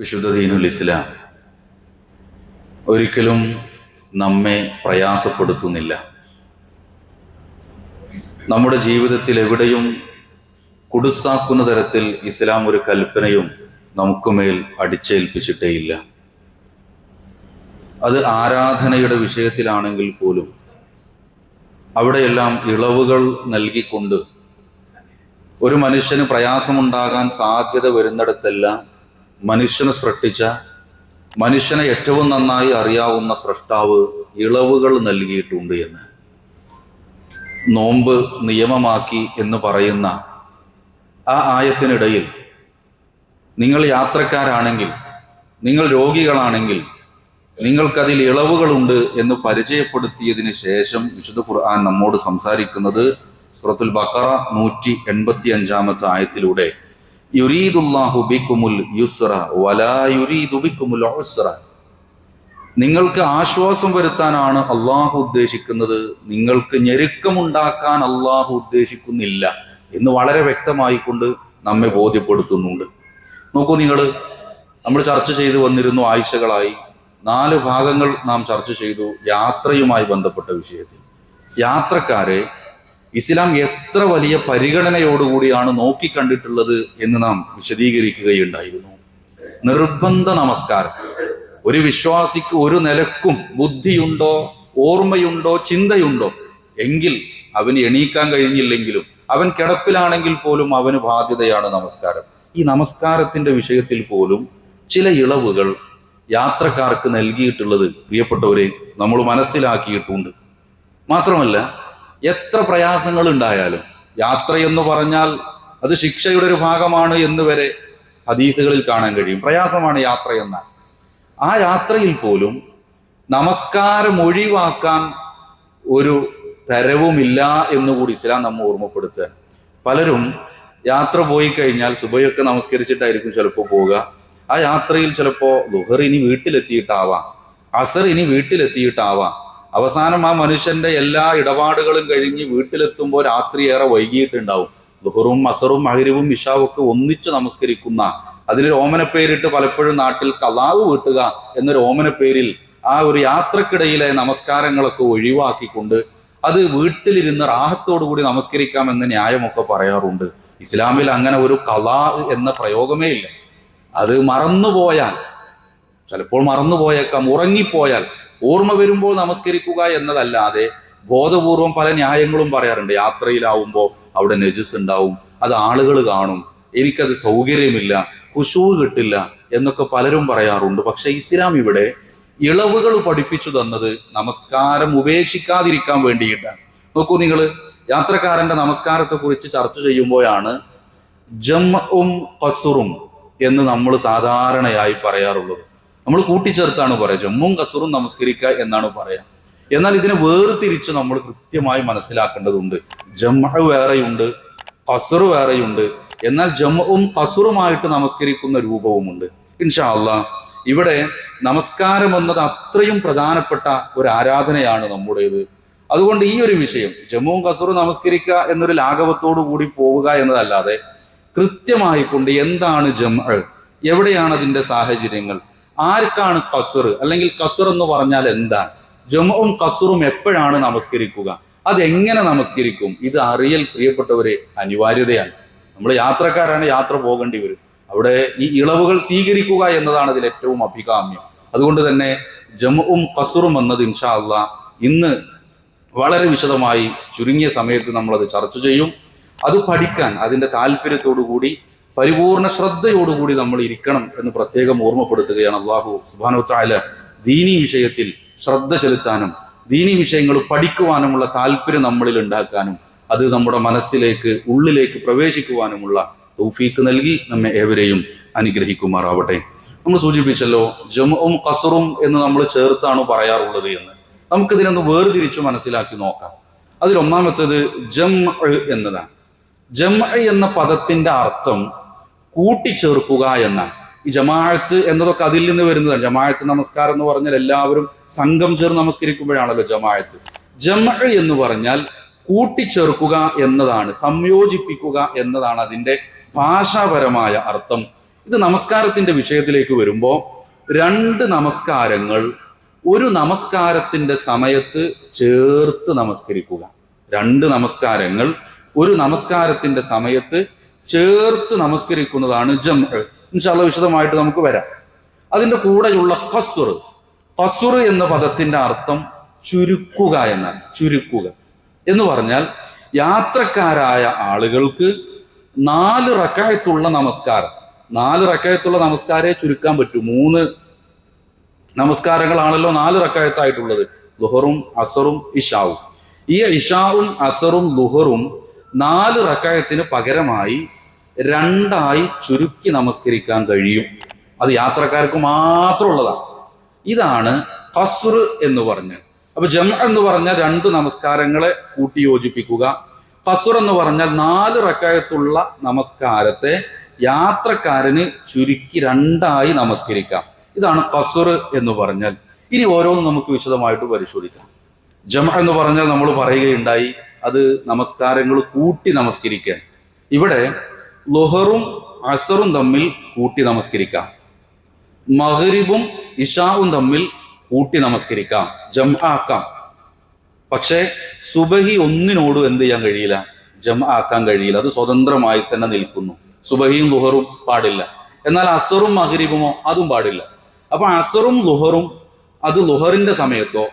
വിശുദ്ധ ദീനുൽ ഇസ്ലാം ഒരിക്കലും നമ്മെ പ്രയാസപ്പെടുത്തുന്നില്ല. നമ്മുടെ ജീവിതത്തിൽ എവിടെയും കുടുസാക്കുന്ന തരത്തിൽ ഇസ്ലാം ഒരു കൽപ്പനയും നമുക്കുമേൽ അടിച്ചേൽപ്പിച്ചിട്ടേയില്ല. അത് ആരാധനയുടെ വിഷയത്തിലാണെങ്കിൽ പോലും അവിടെയെല്ലാം ഇളവുകൾ നൽകിക്കൊണ്ട് ഒരു മനുഷ്യന് പ്രയാസമുണ്ടാകാൻ സാധ്യത വരുന്നിടത്തെല്ലാം മനുഷ്യനെ സൃഷ്ടിച്ച മനുഷ്യനെ ഏറ്റവും നന്നായി അറിയാവുന്ന സൃഷ്ടാവ് ഇളവുകൾ നൽകിയിട്ടുണ്ട് എന്ന്. നോമ്പ് നിയമമാക്കി എന്ന് പറയുന്ന ആ ആയത്തിനിടയിൽ നിങ്ങൾ യാത്രക്കാരാണെങ്കിൽ നിങ്ങൾ രോഗികളാണെങ്കിൽ നിങ്ങൾക്കതിൽ ഇളവുകളുണ്ട് എന്ന് പരിചയപ്പെടുത്തിയതിന് ശേഷം വിശുദ്ധ ഖുർആൻ നമ്മോട് സംസാരിക്കുന്നത് സുറത്തുൽ ബക്കറ നൂറ്റി എൺപത്തി അഞ്ചാമത്തെ ആയത്തിലൂടെ. വലാ ഉസ്ര നിങ്ങൾക്ക് ആശ്വാസം വരുത്താനാണ് അള്ളാഹു ഉദ്ദേശിക്കുന്നത്. നിങ്ങൾക്ക് ഞെരുക്കമുണ്ടാക്കാൻ അള്ളാഹു ഉദ്ദേശിക്കുന്നില്ല എന്ന് വളരെ വ്യക്തമായിക്കൊണ്ട് നമ്മെ ബോധ്യപ്പെടുത്തുന്നുണ്ട്. നോക്കൂ നിങ്ങൾ നമ്മൾ ചർച്ച ചെയ്തു വന്നിരുന്നു ആഴ്ചകളായി. നാല് ഭാഗങ്ങൾ നാം ചർച്ച ചെയ്തു യാത്രയുമായി ബന്ധപ്പെട്ട വിഷയത്തിൽ. യാത്രക്കാരെ ഇസ്ലാം എത്ര വലിയ പരിഗണനയോടുകൂടിയാണ് നോക്കിക്കണ്ടിട്ടുള്ളത് എന്ന് നാം വിശദീകരിക്കുകയുണ്ടായിരുന്നു. നിർബന്ധ നമസ്കാരം. ഒരു വിശ്വാസിക്ക് ഒരു നിലക്കും ബുദ്ധിയുണ്ടോ ഓർമ്മയുണ്ടോ ചിന്തയുണ്ടോ? എങ്കിൽ അവന് എണീക്കാൻ കഴിഞ്ഞില്ലെങ്കിലും അവൻ കിടപ്പിലാണെങ്കിൽ പോലും അവന് ബാധ്യതയാണ് നമസ്കാരം. ഈ നമസ്കാരത്തിന്റെ വിഷയത്തിൽ പോലും ചില ഇളവുകൾ യാത്രക്കാർക്ക് നൽകിയിട്ടുള്ളത് പ്രിയപ്പെട്ടവരെ നമ്മൾ മനസ്സിലാക്കിയിട്ടുണ്ട്. മാത്രമല്ല എത്ര പ്രയാസങ്ങൾ ഉണ്ടായാലും യാത്ര എന്ന് പറഞ്ഞാൽ അത് ശിക്ഷയുടെ ഒരു ഭാഗമാണ് എന്ന് വരെ ഹദീസുകളിൽ കാണാൻ കഴിയും. പ്രയാസമാണ് യാത്ര എന്നാൽ. ആ യാത്രയിൽ പോലും നമസ്കാരം ഒഴിവാക്കാൻ ഒരു തരവുമില്ല എന്നുകൂടി ഇസ്ലാം നമ്മെ ഓർമ്മപ്പെടുത്തുക. പലരും യാത്ര പോയി കഴിഞ്ഞാൽ സുബയൊക്കെ നമസ്കരിച്ചിട്ടായിരിക്കും ചിലപ്പോൾ പോവുക. ആ യാത്രയിൽ ചിലപ്പോൾ ലുഹർ ഇനി വീട്ടിലെത്തിയിട്ടാവാം. അസർ ഇനി വീട്ടിലെത്തിയിട്ടാവാം. അവസാനം ആ മനുഷ്യന്റെ എല്ലാ ഇടപാടുകളും കഴിഞ്ഞ് വീട്ടിലെത്തുമ്പോൾ രാത്രി ഏറെ വൈകിയിട്ടുണ്ടാവും. ദുഹറും അസറും മഹരിവും ഇഷാവും ഒക്കെ ഒന്നിച്ച് നമസ്കരിക്കുന്ന അതിനൊരു ഓമനപ്പേരിട്ട് പലപ്പോഴും നാട്ടിൽ കലാവ് വീട്ടുക എന്നൊരു പേരിൽ ആ ഒരു യാത്രക്കിടയിലെ നമസ്കാരങ്ങളൊക്കെ ഒഴിവാക്കിക്കൊണ്ട് അത് വീട്ടിലിരുന്ന് കൂടി നമസ്കരിക്കാമെന്ന് ന്യായമൊക്കെ പറയാറുണ്ട്. ഇസ്ലാമിൽ അങ്ങനെ ഒരു കലാ എന്ന പ്രയോഗമേ ഇല്ല. അത് മറന്നുപോയാൽ ചിലപ്പോൾ മറന്നുപോയേക്കാം ഉറങ്ങിപ്പോയാൽ ഓർമ്മ വരുമ്പോൾ നമസ്കരിക്കുക എന്നതല്ലാതെ ബോധപൂർവം പല ന്യായങ്ങളും പറയാറുണ്ട്. യാത്രയിലാവുമ്പോൾ അവിടെ നജസ് ഉണ്ടാവും അത് ആളുകൾ കാണും എനിക്കത് സൗകര്യമില്ല കുശു കിട്ടില്ല എന്നൊക്കെ പലരും പറയാറുണ്ട്. പക്ഷെ ഇസ്ലാം ഇവിടെ ഇളവുകൾ പഠിപ്പിച്ചു തന്നത് നമസ്കാരം ഉപേക്ഷിക്കാതിരിക്കാൻ വേണ്ടിയിട്ടാണ്. നോക്കൂ നിങ്ങൾ യാത്രക്കാരന്റെ നമസ്കാരത്തെ കുറിച്ച് ചർച്ച ചെയ്യുമ്പോഴാണ് ജംഉം കസുറും എന്ന് നമ്മൾ സാധാരണയായി പറയാറുള്ളത്. നമ്മൾ കൂട്ടിച്ചേർത്താണ് പറയുക. ജമ്മും കസൂറും നമസ്കരിക്കുക എന്നാണ് പറയാ എന്നാൽ ഇതിനെ വേർതിരിച്ച് നമ്മൾ കൃത്യമായി മനസ്സിലാക്കേണ്ടതുണ്ട്. ജമ്മ വേറെയുണ്ട് കസുറ് വേറെയുണ്ട്. എന്നാൽ ജമ്മും കസുറുമായിട്ട് നമസ്കരിക്കുന്ന രൂപവുമുണ്ട്. ഇൻഷാ അള്ളാ ഇവിടെ നമസ്കാരം എന്നത് അത്രയും പ്രധാനപ്പെട്ട ഒരു ആരാധനയാണ് നമ്മുടേത്. അതുകൊണ്ട് ഈ ഒരു വിഷയം ജമ്മുവും കസുറും നമസ്കരിക്കുക എന്നൊരു ലാഘവത്തോടു കൂടി പോവുക എന്നതല്ലാതെ കൃത്യമായി കൊണ്ട് എന്താണ് ജമ്മ എവിടെയാണ് അതിന്റെ സാഹചര്യങ്ങൾ? ആർക്കാണ് കസുർ അല്ലെങ്കിൽ കസുർ എന്ന് പറഞ്ഞാൽ എന്താണ്? ജമുവും കസുറും എപ്പോഴാണ് നമസ്കരിക്കുക? അതെങ്ങനെ നമസ്കരിക്കും? ഇത് അറിയൽ പ്രിയപ്പെട്ടവരെ അനിവാര്യതയാണ്. നമ്മൾ യാത്രക്കാരാണ് യാത്ര പോകേണ്ടി വരും. അവിടെ ഈ ഇളവുകൾ സ്വീകരിക്കുക എന്നതാണ് ഇതിൽ ഏറ്റവും അഭികാമ്യം. അതുകൊണ്ട് തന്നെ ജമുവും കസുറും എന്നത് ഇൻഷാ അല്ല ഇന്ന് വളരെ വിശദമായി ചുരുങ്ങിയ സമയത്ത് നമ്മളത് ചർച്ച ചെയ്യും. അത് പഠിക്കാൻ അതിന്റെ താല്പര്യത്തോടു കൂടി പരിപൂർണ ശ്രദ്ധയോടുകൂടി നമ്മൾ ഇരിക്കണം എന്ന് പ്രത്യേകം ഓർമ്മപ്പെടുത്തുകയാണ് അള്ളാഹു സുബാനു ദീനി വിഷയത്തിൽ ശ്രദ്ധ ചെലുത്താനും ദീനി വിഷയങ്ങൾ പഠിക്കുവാനുമുള്ള താല്പര്യം നമ്മളിൽ ഉണ്ടാക്കാനും അത് നമ്മുടെ മനസ്സിലേക്ക് ഉള്ളിലേക്ക് പ്രവേശിക്കുവാനുമുള്ള തൗഫീക്ക് നൽകി നമ്മെ ഏവരെയും അനുഗ്രഹിക്കുമാറാവട്ടെ. നമ്മൾ സൂചിപ്പിച്ചല്ലോ ജമുവും കസറും എന്ന് നമ്മൾ ചേർത്താണ് പറയാറുള്ളത് എന്ന്. നമുക്കിതിനൊന്ന് വേർതിരിച്ച് മനസ്സിലാക്കി നോക്കാം. അതിൽ ഒന്നാമത്തേത് ജം എന്നതാണ്. ജം എന്ന പദത്തിന്റെ അർത്ഥം കൂട്ടിച്ചേർക്കുക എന്നാണ്. ഈ ജമാഅത്ത് എന്നതൊക്കെ അതിൽ നിന്ന് വരുന്നതാണ്. ജമാഅത്ത് നമസ്കാരം എന്ന് പറഞ്ഞാൽ എല്ലാവരും സംഘം ചേർന്ന് നമസ്കരിക്കുമ്പോഴാണല്ലോ ജമാഅത്ത്. ജമ എന്ന് പറഞ്ഞാൽ കൂട്ടിച്ചേർക്കുക എന്നതാണ് സംയോജിപ്പിക്കുക എന്നതാണ് അതിന്റെ ഭാഷാപരമായ അർത്ഥം. ഇത് നമസ്കാരത്തിന്റെ വിഷയത്തിലേക്ക് വരുമ്പോൾ രണ്ട് നമസ്കാരങ്ങൾ ഒരു നമസ്കാരത്തിന്റെ സമയത്ത് ചേർത്ത് നമസ്കരിക്കുക. രണ്ട് നമസ്കാരങ്ങൾ ഒരു നമസ്കാരത്തിന്റെ സമയത്ത് ചേർത്ത് നമസ്കരിക്കുന്നതാണ് ജം ഇൻഷാല്ല വിശദമായിട്ട് നമുക്ക് വരാം. അതിന്റെ കൂടെയുള്ള കസുർ കസുർ എന്ന പദത്തിന്റെ അർത്ഥം ചുരുക്കുക എന്നാണ് ചുരുക്കുക. എന്ന് പറഞ്ഞാൽ യാത്രക്കാരായ ആളുകൾക്ക് നാല് റക്കായത്തുള്ള നമസ്കാരം. നാല് റക്കായത്തുള്ള നമസ്കാരേ ചുരുക്കാൻ പറ്റൂ. മൂന്ന് നമസ്കാരങ്ങളാണല്ലോ നാല് റക്കായത്തായിട്ടുള്ളത്. ലുഹറും അസറും ഇഷാവും. ഈ ഇഷാവും അസറും ലുഹറും നാല് റക്കായത്തിന് പകരമായി രണ്ടായി ചുരുക്കി നമസ്കരിക്കാൻ കഴിയും. അത് യാത്രക്കാർക്ക് മാത്രമുള്ളതാണ് ഇതാണ് കസുർ എന്ന് പറഞ്ഞാൽ. അപ്പൊ ജം എന്ന് പറഞ്ഞാൽ രണ്ട് നമസ്കാരങ്ങളെ കൂട്ടി യോജിപ്പിക്കുക കസുർ എന്ന് പറഞ്ഞാൽ നാല് റക്കായത്തുള്ള നമസ്കാരത്തെ യാത്രക്കാരന് ചുരുക്കി രണ്ടായി നമസ്കരിക്കാം. ഇതാണ് കസുർ എന്ന് പറഞ്ഞാൽ. ഇനി ഓരോന്നും നമുക്ക് വിശദമായിട്ട് പരിശോധിക്കാം. ജമ എന്ന് പറഞ്ഞാൽ നമ്മൾ പറയുകയുണ്ടായി. അത് നമസ്കാരങ്ങൾ കൂട്ടി നമസ്കരിക്കാൻ. ഇവിടെ ലൊഹറും അസറും തമ്മിൽ കൂട്ടി നമസ്കരിക്കാം. മഹരിബും ഇഷാവും തമ്മിൽ കൂട്ടി നമസ്കരിക്കാം. ജം ആക്കാം പക്ഷേ സുബഹി ഒന്നിനോടും എന്ത് ചെയ്യാൻ കഴിയില്ല? ജം ആക്കാൻ കഴിയില്ല. അത് സ്വതന്ത്രമായി തന്നെ നിൽക്കുന്നു. സുബഹിയും ലുഹറും പാടില്ല. എന്നാൽ അസറും മഹരിബുമോ അതും പാടില്ല. അപ്പൊ അസറും ലുഹറും അത് ലുഹറിന്റെ സമയത്തോ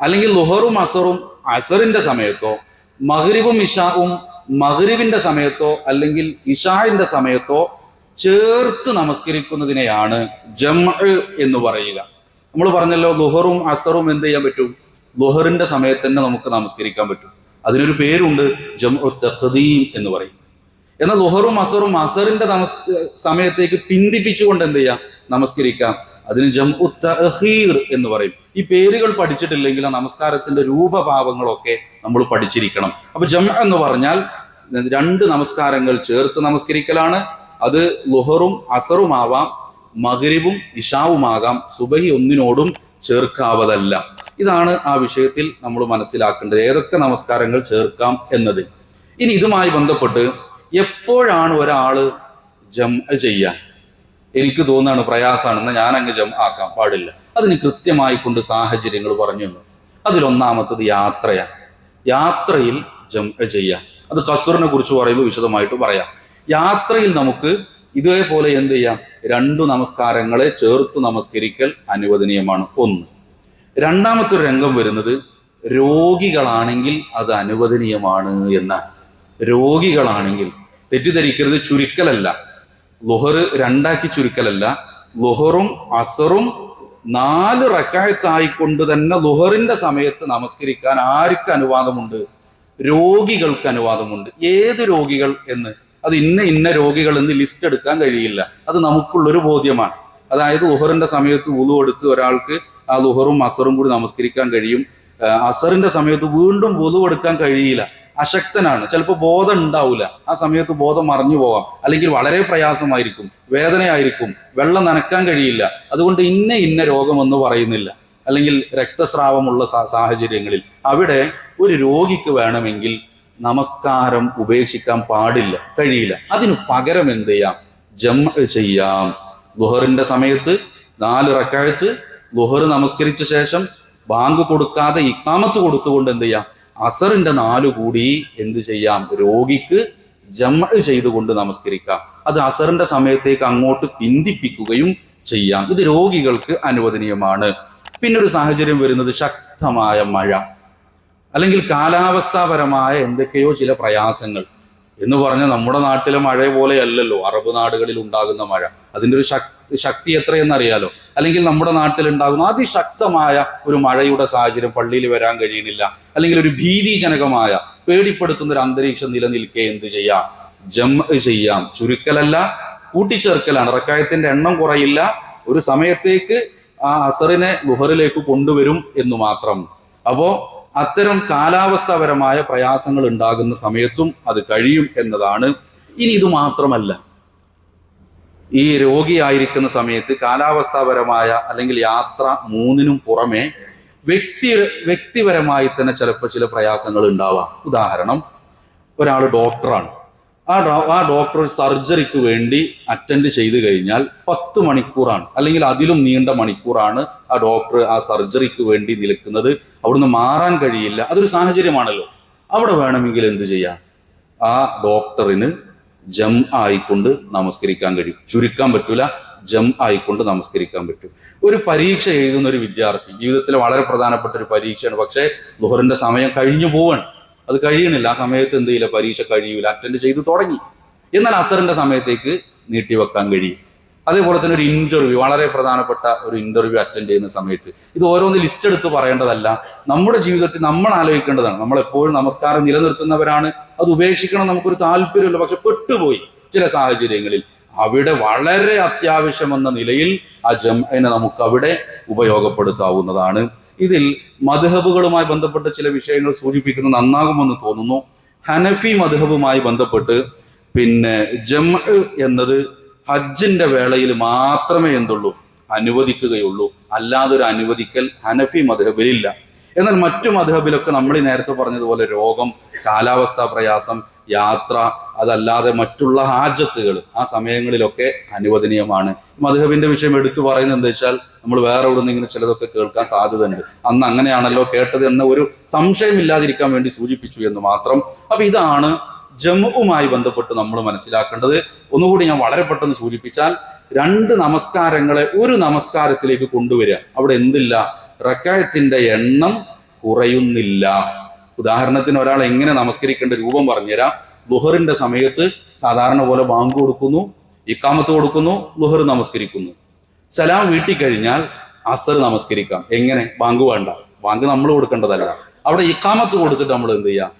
അല്ലെങ്കിൽ ലുഹറും അസറും അസറിന്റെ സമയത്തോ മഹരിബും ഇഷാവും മഹ്രിബിന്റെ സമയത്തോ അല്ലെങ്കിൽ ഇഷാഹിന്റെ സമയത്തോ ചേർത്ത് നമസ്കരിക്കുന്നതിനെയാണ് ജം എന്ന് പറയുക. നമ്മൾ പറഞ്ഞല്ലോ ലുഹറും അസറും എന്ത് ചെയ്യാൻ പറ്റും? ലുഹറിന്റെ സമയത്ത് തന്നെ നമുക്ക് നമസ്കരിക്കാൻ പറ്റും. അതിനൊരു പേരുണ്ട് ജം തഖദീം എന്ന് പറയും. എന്നാൽ ലുഹറും അസറും അസറിന്റെ നമസ് സമയത്തേക്ക് പിന്തിപ്പിച്ചുകൊണ്ട് എന്ത് ചെയ്യാം? നമസ്കരിക്കാം. അതിന് ജം തഹീർ എന്ന് പറയും. ഈ പേരുകൾ പഠിച്ചിട്ടില്ലെങ്കിൽ ആ നമസ്കാരത്തിന്റെ രൂപഭാവങ്ങളൊക്കെ നമ്മൾ പഠിച്ചിരിക്കണം. അപ്പൊ ജം എന്ന് പറഞ്ഞാൽ രണ്ട് നമസ്കാരങ്ങൾ ചേർത്ത് നമസ്കരിക്കലാണ്. അത് ലുഹറും അസറുമാവാം മഹരിവും ഇഷാവുമാകാം സുബഹി ഒന്നിനോടും ചേർക്കാവതല്ല. ഇതാണ് ആ വിഷയത്തിൽ നമ്മൾ മനസ്സിലാക്കേണ്ടത്. ഏതൊക്കെ നമസ്കാരങ്ങൾ ചേർക്കാം എന്നത്. ഇനി ഇതുമായി ബന്ധപ്പെട്ട് എപ്പോഴാണ് ഒരാൾ ജം ചെയ്യാൻ എനിക്ക് തോന്നുകയാണ് പ്രയാസമാണെന്ന് ഞാൻ അങ്ങ് ജം ആക്കാൻ പാടില്ല. അതിന് കൃത്യമായി കൊണ്ട് സാഹചര്യങ്ങൾ പറഞ്ഞു തന്നു. അതിലൊന്നാമത്തത് യാത്രയാണ് യാത്രയിൽ ജം ചെയ്യാം. അത് കസറിനെ കുറിച്ച് പറയുമ്പോൾ വിശദമായിട്ട് പറയാം. യാത്രയിൽ നമുക്ക് ഇതേപോലെ എന്ത് ചെയ്യാം? രണ്ടു നമസ്കാരങ്ങളെ ചേർത്ത് നമസ്കരിക്കൽ അനുവദനീയമാണ്. ഒന്ന്. രണ്ടാമത്തെ ഒരു രംഗം വരുന്നത് രോഗികളാണെങ്കിൽ അത് അനുവദനീയമാണ് എന്നാണ്. രോഗികളാണെങ്കിൽ തെറ്റിദ്ധരിക്കരുത് ചുരുക്കലല്ല. ലുഹറ് രണ്ടാക്കി ചുരുക്കലല്ല ലുഹറും അസറും നാല് റക്കായത്തായിക്കൊണ്ട് തന്നെ ലുഹറിന്റെ സമയത്ത് നമസ്കരിക്കാൻ ആർക്ക് അനുവാദമുണ്ട്? രോഗികൾക്ക് അനുവാദമുണ്ട്. ഏത് രോഗികൾ എന്ന്? അത് ഇന്ന ഇന്ന രോഗികൾ എന്ന് ലിസ്റ്റ് എടുക്കാൻ കഴിയില്ല. അത് നമുക്കുള്ളൊരു ബോധ്യമാണ്. അതായത് ലുഹറിന്റെ സമയത്ത് ഉളു എടുത്ത് ഒരാൾക്ക് ആ ലുഹറും അസറും കൂടി നമസ്കരിക്കാൻ കഴിയും. അസറിന്റെ സമയത്ത് വീണ്ടും ഉളു എടുക്കാൻ കഴിയില്ല. അശക്തനാണ്. ചിലപ്പോൾ ബോധം ഉണ്ടാവില്ല ആ സമയത്ത് ബോധം മറിഞ്ഞു പോവാം. അല്ലെങ്കിൽ വളരെ പ്രയാസമായിരിക്കും. വേദനയായിരിക്കും. വെള്ളം നനക്കാൻ കഴിയില്ല. അതുകൊണ്ട് ഇന്ന ഇന്ന രോഗമെന്ന് പറയുന്നില്ല. അല്ലെങ്കിൽ രക്തസ്രാവമുള്ള സാഹചര്യങ്ങളിൽ അവിടെ ഒരു രോഗിക്ക് വേണമെങ്കിൽ നമസ്കാരം ഉപേക്ഷിക്കാൻ പാടില്ല. കഴിയില്ല. അതിന് പകരം എന്ത് ചെയ്യാം? ജം ചെയ്യാം. ലുഹറിന്റെ സമയത്ത് നാല് റക്കാഴ്ച ലുഹർ നമസ്കരിച്ച ശേഷം ബാങ്ക് കൊടുക്കാതെ ഇക്കാമത്ത് കൊടുത്തുകൊണ്ട് എന്ത് ചെയ്യാം? അസറിന്റെ നാലു കൂടി എന്ത് ചെയ്യാം? രോഗിക്ക് ജമ ചെയ്തുകൊണ്ട് നമസ്കരിക്കാം. അത് അസറിന്റെ സമയത്തേക്ക് അങ്ങോട്ട് പിന്തിപ്പിക്കുകയും ചെയ്യാം. ഇത് രോഗികൾക്ക് അനുവദനീയമാണ്. പിന്നെ ഒരു സാഹചര്യം വരുന്നത് ശക്തമായ മഴ. അല്ലെങ്കിൽ കാലാവസ്ഥാപരമായ എന്തൊക്കെയോ ചില പ്രയാസങ്ങൾ. എന്ന് പറഞ്ഞാൽ നമ്മുടെ നാട്ടിലെ മഴ പോലെയല്ലല്ലോ. അറബ് നാടുകളിൽ ഉണ്ടാകുന്ന മഴ. അതിന്റെ ഒരു ശക്തി ശക്തി എത്രയെന്നറിയാലോ? അല്ലെങ്കിൽ നമ്മുടെ നാട്ടിൽ ഉണ്ടാകുന്ന അതിശക്തമായ ഒരു മഴയുടെ സാഹചര്യം പള്ളിയിൽ വരാൻ കഴിയുന്നില്ല അല്ലെങ്കിൽ ഒരു ഭീതിജനകമായ പേടിപ്പെടുത്തുന്ന ഒരു അന്തരീക്ഷം നിലനിൽക്കെ എന്ത് ചെയ്യാം? ജം ചെയ്യാം. ചുരുക്കലല്ല കൂട്ടിച്ചേർക്കലാണ്. റക്കായത്തിന്റെ എണ്ണം കുറയില്ല. ഒരു സമയത്തേക്ക് ആ അസറിനെ ഗുഹറിലേക്ക് കൊണ്ടുവരും എന്ന് മാത്രം. അപ്പോ അത്തരം കാലാവസ്ഥാപരമായ പ്രയാസങ്ങൾ ഉണ്ടാകുന്ന സമയത്തും അത് കഴിയും എന്നതാണ്. ഇനി ഇത് മാത്രമല്ല. ഈ രോഗിയായിരിക്കുന്ന സമയത്ത് കാലാവസ്ഥാപരമായ അല്ലെങ്കിൽ യാത്ര മൂന്നിനും പുറമെ വ്യക്തി വ്യക്തിപരമായി തന്നെ ചിലപ്പോൾ ചില പ്രയാസങ്ങൾ ഉണ്ടാവാം. ഉദാഹരണം ഒരാൾ ഡോക്ടറാണ്. ആ ആ ഡോക്ടർ സർജറിക്ക് വേണ്ടി അറ്റൻഡ് ചെയ്തു കഴിഞ്ഞാൽ പത്ത് മണിക്കൂറാണ്. അല്ലെങ്കിൽ അതിലും നീണ്ട മണിക്കൂറാണ് ആ ഡോക്ടർ ആ സർജറിക്ക് വേണ്ടി നിൽക്കുന്നത്. അവിടുന്ന് മാറാൻ കഴിയില്ല. അതൊരു സാഹചര്യമാണല്ലോ. അവിടെ വേണമെങ്കിൽ എന്ത് ചെയ്യാം? ആ ഡോക്ടറിന് ജം ആയിക്കൊണ്ട് നമസ്കരിക്കാൻ കഴിയും. ചുരുക്കാൻ പറ്റൂല. ജം ആയിക്കൊണ്ട് നമസ്കരിക്കാൻ പറ്റും. ഒരു പരീക്ഷ എഴുതുന്ന ഒരു വിദ്യാർത്ഥി ജീവിതത്തിലെ വളരെ പ്രധാനപ്പെട്ട ഒരു പരീക്ഷയാണ്. പക്ഷേ ലുഹറിന്റെ സമയം കഴിഞ്ഞു പോവാണ്. അത് കഴിയണില്ല. ആ സമയത്ത് എന്ത് ചെയ്യില്ല? പരീക്ഷ കഴിയൂല. അറ്റൻഡ് ചെയ്ത് തുടങ്ങി. എന്നാൽ അസറിന്റെ സമയത്തേക്ക് നീട്ടിവെക്കാൻ കഴിയും. അതേപോലെ തന്നെ ഒരു ഇന്റർവ്യൂ വളരെ പ്രധാനപ്പെട്ട ഒരു ഇന്റർവ്യൂ അറ്റൻഡ് ചെയ്യുന്ന സമയത്ത്. ഇത് ഓരോന്ന് ലിസ്റ്റ് എടുത്ത് പറയേണ്ടതല്ല. നമ്മുടെ ജീവിതത്തിൽ നമ്മൾ ആലോചിക്കേണ്ടതാണ്. നമ്മൾ എപ്പോഴും നമസ്കാരം നിലനിർത്തുന്നവരാണ്. അത് ഉപേക്ഷിക്കണം നമുക്കൊരു താല്പര്യമില്ല പക്ഷെ പെട്ടുപോയി ചില സാഹചര്യങ്ങളിൽ. അവിടെ വളരെ അത്യാവശ്യമെന്ന നിലയിൽ ആ ജംഅനെ നമുക്ക് അവിടെ ഉപയോഗപ്പെടുത്താവുന്നതാണ്. ഇതിൽ മധുഹബുകളുമായി ബന്ധപ്പെട്ട ചില വിഷയങ്ങൾ സൂചിപ്പിക്കുന്നത് നന്നാകുമെന്ന് തോന്നുന്നു. ഹനഫി മധുഹബുമായി ബന്ധപ്പെട്ട് പിന്നെ ജം എന്നത് ഹജ്ജിന്റെ വേളയിൽ മാത്രമേ എന്തുള്ളൂ അനുവദിക്കുകയുള്ളൂ. അല്ലാതെ ഒരു അനുവദിക്കൽ ഹനഫി മധുഹബിലില്ല. എന്നാൽ മറ്റു മധുഹബിലൊക്കെ നമ്മൾ നേരത്തെ പറഞ്ഞതുപോലെ രോഗം കാലാവസ്ഥാ പ്രയാസം യാത്ര അതല്ലാതെ മറ്റുള്ള ഹാജത്തുകൾ ആ സമയങ്ങളിലൊക്കെ അനുവദനീയമാണ്. മധുഹബിന്റെ വിഷയം എടുത്തു പറയുന്നത് എന്താ വെച്ചാൽ നമ്മൾ വേറെ ഇവിടെ നിന്ന് ഇങ്ങനെ ചിലതൊക്കെ കേൾക്കാൻ സാധ്യതയുണ്ട്. അന്ന് അങ്ങനെയാണല്ലോ കേട്ടത് എന്ന ഒരു സംശയമില്ലാതിരിക്കാൻ വേണ്ടി സൂചിപ്പിച്ചു എന്ന് മാത്രം. അപ്പൊ ഇതാണ് ജമ്മുവുമായി ബന്ധപ്പെട്ട് നമ്മൾ മനസ്സിലാക്കേണ്ടത്. ഒന്നുകൂടി ഞാൻ വളരെ പെട്ടെന്ന് സൂചിപ്പിച്ചാൽ രണ്ട് നമസ്കാരങ്ങളെ ഒരു നമസ്കാരത്തിലേക്ക് കൊണ്ടുവരിക. അവിടെ എന്തില്ല? റക്കായത്തിന്റെ എണ്ണം കുറയുന്നില്ല. ഉദാഹരണത്തിന് ഒരാൾ എങ്ങനെ നമസ്കരിക്കേണ്ട രൂപം പറഞ്ഞുതരാം. ലുഹറിന്റെ സമയത്ത് സാധാരണ പോലെ ബാങ്ക് കൊടുക്കുന്നു ഇക്കാമത്ത് കൊടുക്കുന്നു ലുഹർ നമസ്കരിക്കുന്നു. സലാം വീട്ടിൽ കഴിഞ്ഞാൽ അസർ നമസ്കരിക്കാം. എങ്ങനെ? ബാങ്ക് വേണ്ട. ബാങ്ക് നമ്മൾ കൊടുക്കേണ്ടതല്ല. അവിടെ ഇക്കാമത്ത് കൊടുത്തിട്ട് നമ്മൾ എന്ത് ചെയ്യുക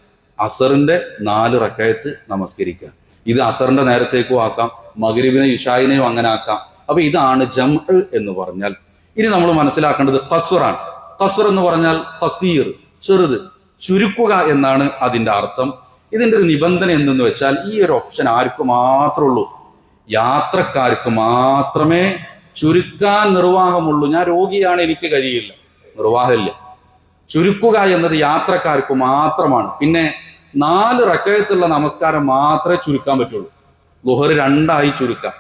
അസറിന്റെ നാല് റക്കയത്ത് നമസ്കരിക്കുക. ഇത് അസറിന്റെ നേരത്തേക്കും ആക്കാം മകരിബിനെ ഇഷായിനെയും അങ്ങനെ ആക്കാം. അപ്പൊ ഇതാണ് ജം എന്ന് പറഞ്ഞാൽ. ഇനി നമ്മൾ മനസ്സിലാക്കേണ്ടത് കസുറാണ് കസുർ എന്ന് പറഞ്ഞാൽ തസ്വീർ ചെറുത്. ചുരുക്കുക എന്നാണ് അതിന്റെ അർത്ഥം. ഇതിന്റെ ഒരു നിബന്ധന എന്തെന്ന് വെച്ചാൽ ഈ ഒരു ഓപ്ഷൻ ആർക്ക് മാത്രമേ ഉള്ളൂ യാത്രക്കാർക്ക് മാത്രമേ ചുരുക്കാൻ നിർവാഹമുള്ളൂ. ഞാൻ രോഗിയാണ് എനിക്ക് കഴിയില്ല. നിർവാഹമില്ല. ചുരുക്കുക എന്നത് യാത്രക്കാർക്ക് മാത്രമാണ്. പിന്നെ നാല് റക്കയത്തുള്ള നമസ്കാരം മാത്രമേ ചുരുക്കാൻ പറ്റുള്ളൂ. ലുഹർ രണ്ടായി ചുരുക്കാം.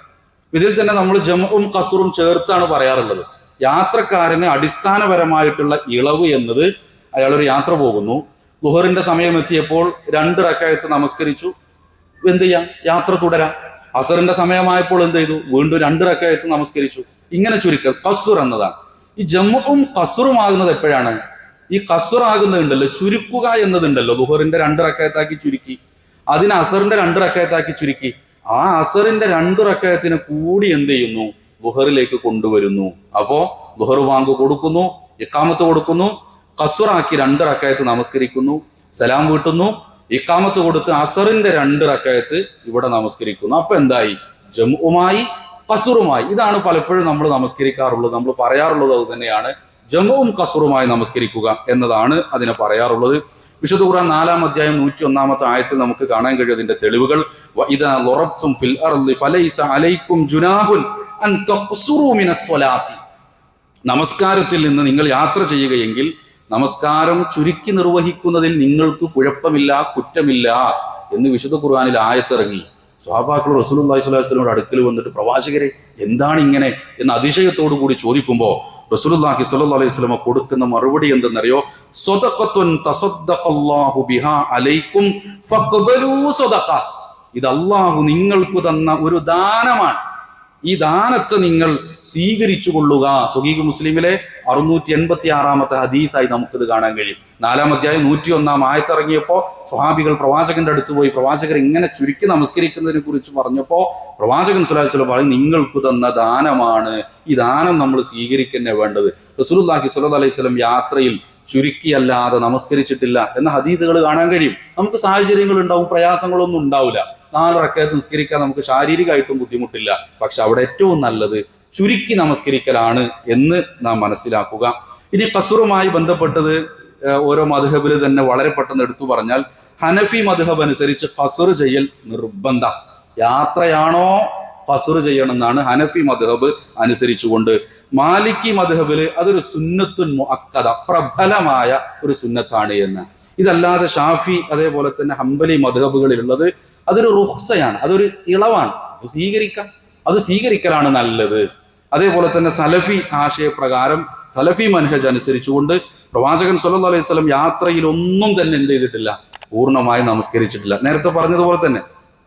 ഇതിൽ തന്നെ നമ്മൾ ജമ്മും കസറും ചേർത്താണ് പറയാറുള്ളത്. യാത്രക്കാരന് അടിസ്ഥാനപരമായിട്ടുള്ള ഇളവ് എന്നത് അയാൾ ഒരു യാത്ര പോകുന്നു. ലുഹറിന്റെ സമയം എത്തിയപ്പോൾ രണ്ട് റക്കായത്ത് നമസ്കരിച്ചു. എന്ത് ചെയ്യാം? യാത്ര തുടരാം. അസറിന്റെ സമയമായപ്പോൾ എന്ത് ചെയ്തു? വീണ്ടും രണ്ട് റക്കായത്ത് നമസ്കരിച്ചു. ഇങ്ങനെ ചുരുക്കം കസുർ എന്നതാണ്. ഈ ജമ്മുവും കസുറും ആകുന്നത് എപ്പോഴാണ്? ഈ കസുറാകുന്നതുണ്ടല്ലോ ചുരുക്കുക എന്നതുണ്ടല്ലോ ലുഹറിന്റെ രണ്ട് റക്കായത്താക്കി ചുരുക്കി. അതിന് അസറിന്റെ രണ്ട് റക്കായത്താക്കി ചുരുക്കി. ആ അസറിന്റെ രണ്ട് റക്കായത്തിന് കൂടി എന്ത് ചെയ്യുന്നു? ലുഹറിലേക്ക് കൊണ്ടുവരുന്നു. അപ്പോ ലുഹർ വാങ്ക് കൊടുക്കുന്നു ഇക്കാമത്ത് കൊടുക്കുന്നു. കസുറാക്കി രണ്ട് റക്കായത്ത് നമസ്കരിക്കുന്നു സലാം വീട്ടുന്നു ഇക്കാമത്ത് കൊടുത്ത് അസറിന്റെ രണ്ട് റക്കായത്ത് ഇവിടെ നമസ്കരിക്കുന്നു. അപ്പൊ എന്തായി? ജമ്മുമായി കസുറുമായി. ഇതാണ് പലപ്പോഴും നമ്മൾ നമസ്കരിക്കാറുള്ളത്. നമ്മൾ പറയാറുള്ളത് അത് തന്നെയാണ്. ജമ്മുവും കസുറുമായി നമസ്കരിക്കുക എന്നതാണ് അതിനെ പറയാറുള്ളത്. വിശുദ്ധ ഖുർആൻ നാലാം അധ്യായം നൂറ്റി ഒന്നാമത്തെ ആയത്തിൽ നമുക്ക് കാണാൻ കഴിയുന്നതിന്റെ തെളിവുകൾ. ഫിൽ അലൈക്കും ജുനാഹുൻ അൻ നമസ്കാരത്തിൽ നിന്ന് നിങ്ങൾ യാത്ര ചെയ്യുകയെങ്കിൽ നമസ്കാരം ചുരുക്കി നിർവഹിക്കുന്നതിൽ നിങ്ങൾക്ക് കുഴപ്പമില്ല കുറ്റമില്ല എന്ന് വിശുദ്ധ ഖുർആാനിൽ ആയത്തിറങ്ങി സ്വാഭാക്കൾ റസൂലുള്ളാഹി സ്വല്ലല്ലാഹു അലൈഹി വസല്ലം അടുക്കൽ വന്നിട്ട് പ്രവാചകരെ എന്താണ് ഇങ്ങനെ എന്ന് അതിശയത്തോടു കൂടി ചോദിക്കുമ്പോൾ റസൂലുള്ളാഹി സ്വല്ലു അലൈഹി വസല്ലം കൊടുക്കുന്ന മറുപടി എന്തെന്നറിയോ? ഇത് അള്ളാഹു നിങ്ങൾക്ക് തന്ന ഒരു ദാനമാണ്. ഈ ദാനത്തെ നിങ്ങൾ സ്വീകരിച്ചു കൊള്ളുക സുഹീഖ് മുസ്ലിമിലെ അറുന്നൂറ്റി എൺപത്തി ആറാമത്തെ ഹദീസായി നമുക്കിത് കാണാൻ കഴിയും. നാലാം അധ്യായം നൂറ്റി ഒന്നാം ആയത്തിറങ്ങിയപ്പോൾ സ്വഹാബികൾ പ്രവാചകന്റെ അടുത്ത് പോയി. പ്രവാചകർ ഇങ്ങനെ ചുരുക്കി നമസ്കരിക്കുന്നതിനെ കുറിച്ച് പറഞ്ഞപ്പോൾ പ്രവാചകൻ സുലാസ്ലം പറയും നിങ്ങൾക്ക് തന്ന ദാനമാണ് ഈ ദാനം നമ്മൾ സ്വീകരിക്കന്നെ വേണ്ടത്. റസൂലുള്ളാഹി സ്വല്ലു അലൈഹി സ്വലം യാത്രയിൽ ചുരുക്കിയല്ലാതെ നമസ്കരിച്ചിട്ടില്ല എന്ന ഹദീദുകൾ കാണാൻ കഴിയും. നമുക്ക് സാഹചര്യങ്ങൾ ഉണ്ടാവും പ്രയാസങ്ങളൊന്നും ഉണ്ടാവില്ല. നാല് റക്കയത്ത് നിസ്കരിക്കാൻ നമുക്ക് ശാരീരികമായിട്ടും ബുദ്ധിമുട്ടില്ല. പക്ഷെ അവിടെ ഏറ്റവും നല്ലത് ചുരുക്കി നമസ്കരിക്കലാണ് എന്ന് നാം മനസ്സിലാക്കുക. ഇനി കസുറുമായി ബന്ധപ്പെട്ടത് ഓരോ മധുഹബിൽ തന്നെ വളരെ പെട്ടെന്ന് എടുത്തു പറഞ്ഞാൽ ഹനഫി മധുഹബ് അനുസരിച്ച് കസുർ ചെയ്യൽ നിർബന്ധ. യാത്രയാണോ കസുർ ചെയ്യണമെന്നാണ് ഹനഫി മധുഹബ് അനുസരിച്ചുകൊണ്ട്. മാലിക്കി മധുഹബിൽ അതൊരു സുന്നത്തുൻ അക്കഥ പ്രബലമായ ഒരു സുന്നത്താണ് എന്ന്. ഇതല്ലാതെ ഷാഫി അതേപോലെ തന്നെ ഹംബലി മധുഹബുകളിലുള്ളത് അതൊരു റുഹ്സയാണ് അതൊരു ഇളവാണ്. അത് സ്വീകരിക്കാം. അത് സ്വീകരിക്കലാണ് നല്ലത്. അതേപോലെ തന്നെ സലഫി ആശയപ്രകാരം സലഫി മനഹജ് അനുസരിച്ചുകൊണ്ട് പ്രവാചകൻ സല്ലു അലൈഹി സ്വലം യാത്രയിൽ ഒന്നും തന്നെ എന്ത് ചെയ്തിട്ടില്ല? പൂർണമായി നമസ്കരിച്ചിട്ടില്ല. നേരത്തെ പറഞ്ഞതുപോലെ തന്നെ